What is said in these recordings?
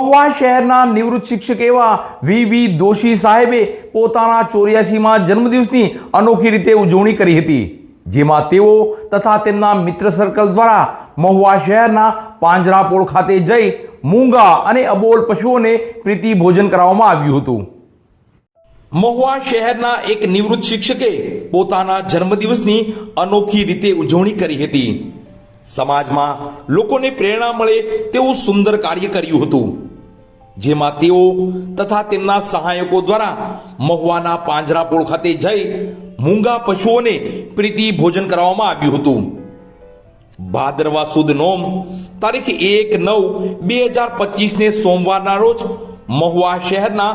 મહુવા શહેરના નિવૃત્ત શિક્ષક એવા વી વી દોશી સાહેબે પોતાના ચોર્યાસીમાં જન્મદિવસની અનોખી રીતે ઉજવણી કરી હતી. જેમાં તેઓ તથા તેમના મિત્ર સર્કલ દ્વારા મહુવા શહેરના પાંજરાપોળ ખાતે જઈ મૂંગા અને અબોલ પશુઓને પ્રીતિ ભોજન કરાવવામાં આવ્યું હતું. મહુવા શહેરના એક નિવૃત્ત શિક્ષકે પોતાના જન્મદિવસની અનોખી રીતે ઉજવણી કરી હતી. સમાજમાં લોકોને પ્રેરણા મળે તેવું સુંદર કાર્ય કર્યું હતું. જેમાં તેઓ તથા તેમના સહાયકો દ્વારા મહુવાના પાંજરાપોળ ખાતે જઈ મૂંગા પશુઓને પ્રીતિ ભોજન કરાવવામાં આવ્યું હતું. ભાદરવા સુદ નોમ તારીખ એક નવ બે હજાર પચીસને સોમવારના રોજ મહુવા શહેરના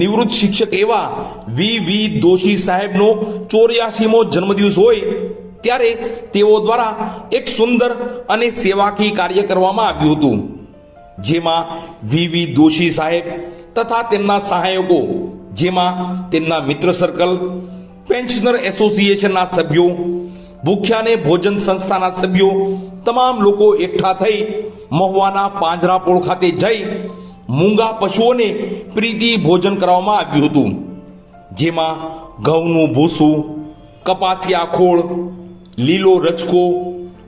નિવૃત્ત શિક્ષક એવા વી વી દોશી સાહેબનો ચોર્યાસીમો જન્મદિવસ હોય ત્યારે તેઓ દ્વારા એક સુંદર અને સેવાકી કાર્ય કરવામાં આવ્યું હતું. જેમાં વીવી દોશી સાહેબ તથા તેમના સહાયકો, જેમાં તેમના મિત્ર સર્કલ પેન્શનર એસોસિએશનના સભ્યો, ભૂખ્યાને ભોજન સંસ્થાના સભ્યો, તમામ લોકો એકઠા થઈ મહુવાના પાંજરાપોળ ખાતે જઈ મૂંગા પશુઓને પ્રીતિ ભોજન કરવામાં આવ્યું હતું. જેમાં ઘઉંનું ભૂસું, કપાસિયા ખોળ, લીલો રચકો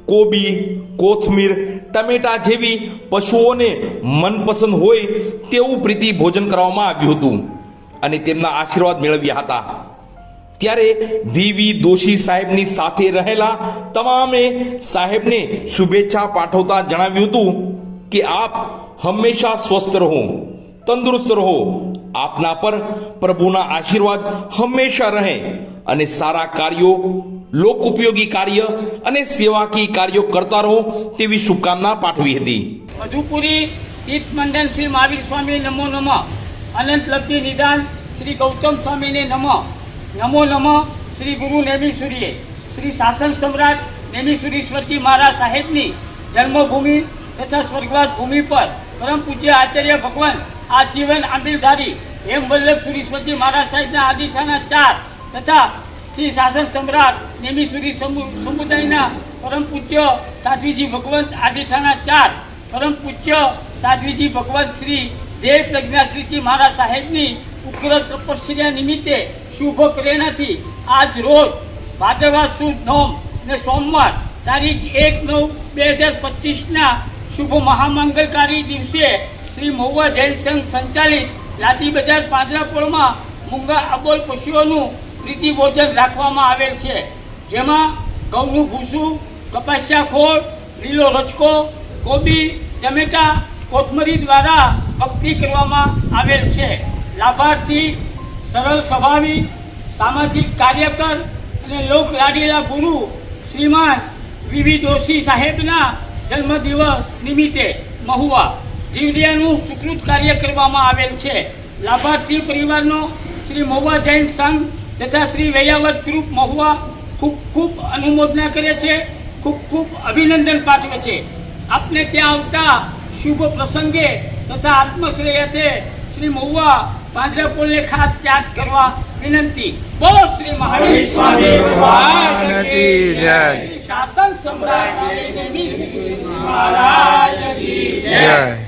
કોબી, કોથમીર ટમેટા જેવી પશુઓને મનપસંદ હોય તેવું પ્રીતિ ભોજન કરવામાં આવ્યું હતું અને તેમના આશીર્વાદ મેળવ્યા હતા. ત્યારે વી વી દોશી સાહેબની સાથે રહેલા તમામે સાહેબને શુભેચ્છા પાઠવતા જણાવ્યું હતું કે, આપ હંમેશા સ્વસ્થ રહો, તંદુરસ્ત રહો. આપના પર પ્રભુના આશીર્વાદ હંમેશા રહે. અને સારા કાર્યો લોક ઉપયોગી કાર્ય અને સેવાકીય કાર્યો કરતા રહો તેવી શુભકામના પાઠવી હતી. મધુપુરી તીર્થ મંડન શ્રી મહાવીર સ્વામી નમો નમ. અનંત લબ્ધિ નિદાન શ્રી ગૌતમ સ્વામીને નમઃ. નમો નમ શ્રી ગુરુ નેમિસુરીએ. શ્રી શાસન સમ્રાટ નેમિસુરીશ્વરજી મહારાજ સાહેબની જન્મભૂમિ તથા સ્વર્ગવાસ ભૂમિ પર પરમ પૂજ્ય આચાર્ય ભગવાન આ જીવન આંબીલધારી હેમ વલ્લભ સુરીશ્વરજી મહારાજ સાહેબના આદિથાના ચાર તથા શ્રી શાસન સમ્રાટ નેમિશ્વરી સમુ- સમુદાયના પરમ પૂજ્ય સાધ્વીજી ભગવંત આદિઠાના ચાર પરમ પૂજ્ય સાધ્વીજી ભગવંત શ્રી જય પ્રજ્ઞાશ્રીજી મહારાજ સાહેબની ઉગ્ર તપસ્યા નિમિત્તે શુભ પ્રેરણાથી આજ રોજ ભાદરવા સુદ નોમ ને સોમવાર તારીખ એક નવ બે હજાર પચીસના શુભ મહામંગલકારી દિવસે શ્રી મહુવા જૈન સંઘ સંચાલિત લાઠી બજાર પાંજરાપોળમાં મૂંગા અબોલ પશુઓનું પ્રીતિ ભોજન રાખવામાં આવેલ છે. જેમાં ઘઉંનું ભૂસું, કપાસિયા ખોળ, લીલો રચકો કોબી, ટમેટા, કોથમરી દ્વારા ભક્તિ કરવામાં આવેલ છે. લાભાર્થી સરળ સ્વભાવી, સામાજિક કાર્યકર અને લોક લાડીલા ગુરુ શ્રીમાન વીવી દોશી સાહેબના જન્મદિવસ નિમિત્તે મહુવા જીવડિયાનું સ્વીકૃત કાર્ય કરવામાં આવેલ છે. લાભાર્થી પરિવારનો શ્રી મહુવા જૈન સંઘ તથા શ્રી વૈયાવત ગ્રુપ મહુવા ખૂબ ખૂબ અનુમોદના કરે છે ખૂબ ખૂબ અભિનંદન પાઠવે છે. આપને ત્યાં આવતા શુભ પ્રસંગે તથા આત્મશ્રેયથે શ્રી મહુવા પાંજરાપોલને ખાસ યાદ કરવા વિનંતી. બોલો શ્રી મહાવીર. સ્વામી ભગવાન કી જય. શાસન સમ્રાટ મહારાજ કી જય. જય.